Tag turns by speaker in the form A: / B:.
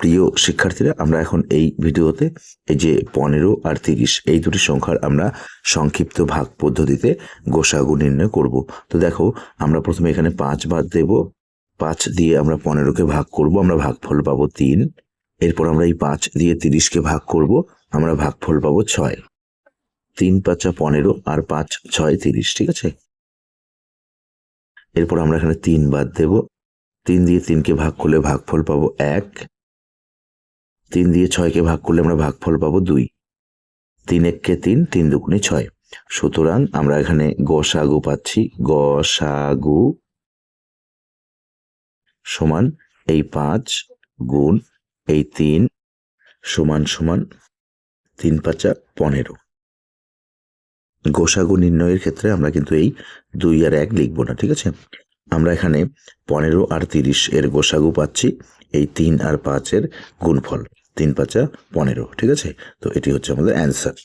A: প্রিয় শিক্ষার্থীরা, আমরা এখন এই ভিডিওতে এই যে পনেরো আর তিরিশ, এই দুটি সংখ্যার আমরা সংক্ষিপ্ত ভাগ পদ্ধতিতে গোসাগু নির্ণয় করব। তো দেখো, আমরা প্রথমে এখানে পাঁচ বাদ দেব। পাঁচ দিয়ে আমরা পনেরোকে ভাগ করব, আমরা ভাগফল পাবো তিন। এরপর আমরা এই পাঁচ দিয়ে তিরিশকে ভাগ করব, আমরা ভাগফল পাবো ছয়। তিন পাঁচা পনেরো আর পাঁচ ছয় তিরিশ, ঠিক আছে? এরপর আমরা এখানে তিন বাদ দেব। তিন দিয়ে তিনকে ভাগ করলে ভাগফল পাবো এক। তিন দিয়ে ছয়কে ভাগ করলে আমরা ভাগফল পাবো দুই। তিন এককে তিন তিন দুগুণে ছয়। সুতরাং আমরা এখানে গসাগু পাচ্ছি, গসাগু সমান এই পাঁচ গুণ এই তিন সমান সমান তিন পাঁচা পনেরো। গোসাগু নির্ণয়ের ক্ষেত্রে আমরা কিন্তু এই দুই আর এক লিখব না, ঠিক আছে? আমরা এখানে পনেরো আর তিরিশ এর গোসাগু পাচ্ছি। এই তিন আর পাঁচের গুণফল, তিন পাঁচা পনেরো, ঠিক আছে? তো এটি হচ্ছে আমাদের অ্যান্সার